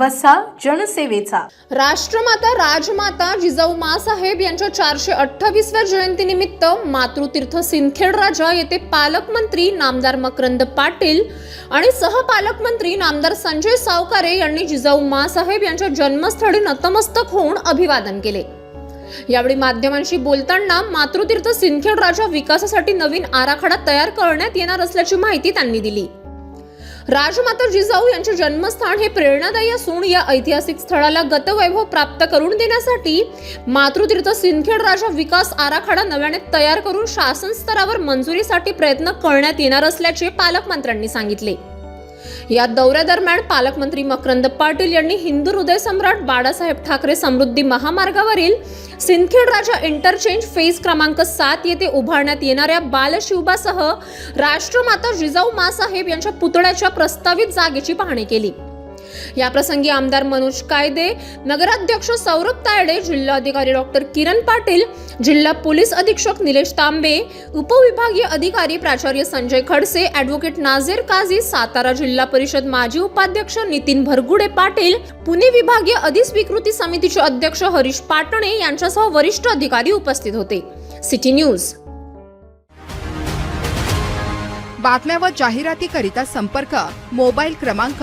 वसा जनसेवेचा. राष्ट्रमाता राजमाता जिजाऊ मासाहेब यांच्या चारशे अठ्ठावीसव्या जयंतीनिमित्त मातृतीर्थ सिंदखेड राजा येथे पालकमंत्री नामदार मकरंद पाटील आणि सहपालकमंत्री नामदार संजय सावकारे यांनी जिजाऊ मासाहेब यांच्या जन्मस्थळी नतमस्तक होऊन अभिवादन केले. यावेळी माध्यमांशी बोलताना मातृतीर्थ सिंदखेड राजा विकासासाठी नवीन आराखडा तयार करण्यात येणार असल्याची माहिती त्यांनी दिली. राजमाता जिजाऊ यांचे जन्मस्थान हे प्रेरणादायी असून या ऐतिहासिक स्थळाला गतवैभव प्राप्त करून देण्यासाठी मातृतीर्थ सिंदखेड राजा विकास आराखडा नव्याने तयार करून शासन स्तरावर मंजुरीसाठी प्रयत्न करण्यात येणार असल्याचे पालकमंत्र्यांनी सांगितले. या दौऱ्यादरम्यान पालकमंत्री मकरंद पाटील यांनी हिंदू हृदय सम्राट बाळासाहेब ठाकरे समृद्धी महामार्गावरील सिंदखेड राजा इंटरचेंज फेज क्रमांक सात येथे उभारण्यात येणाऱ्या बालशिवबासह राष्ट्रमाता जिजाऊ मासाहेब यांच्या पुतळ्याच्या प्रस्तावित जागेची पाहणी केली. याप्रसंगी आमदार मनोज कायदे नगराध्यक्ष सौरभ तायडे जिल्हाधिकारी डॉक्टर किरण पाटील जिल्हा पोलीस अधीक्षक निलेश तांबे उपविभागीय अधिकारी प्राचार्य संजय खडसे ॲडव्होकेट नाझीर काझी सातारा जिल्हा परिषद माजी उपाध्यक्ष नितीन भरगुडे पाटील पुणे विभागीय अधिस्वीकृती समितीचे अध्यक्ष हरीश पाटणे यांच्यासह वरिष्ठ अधिकारी उपस्थित होते. City news. बातम्या व जाहिरातीकरिता संपर्क मोबाईल क्रमांक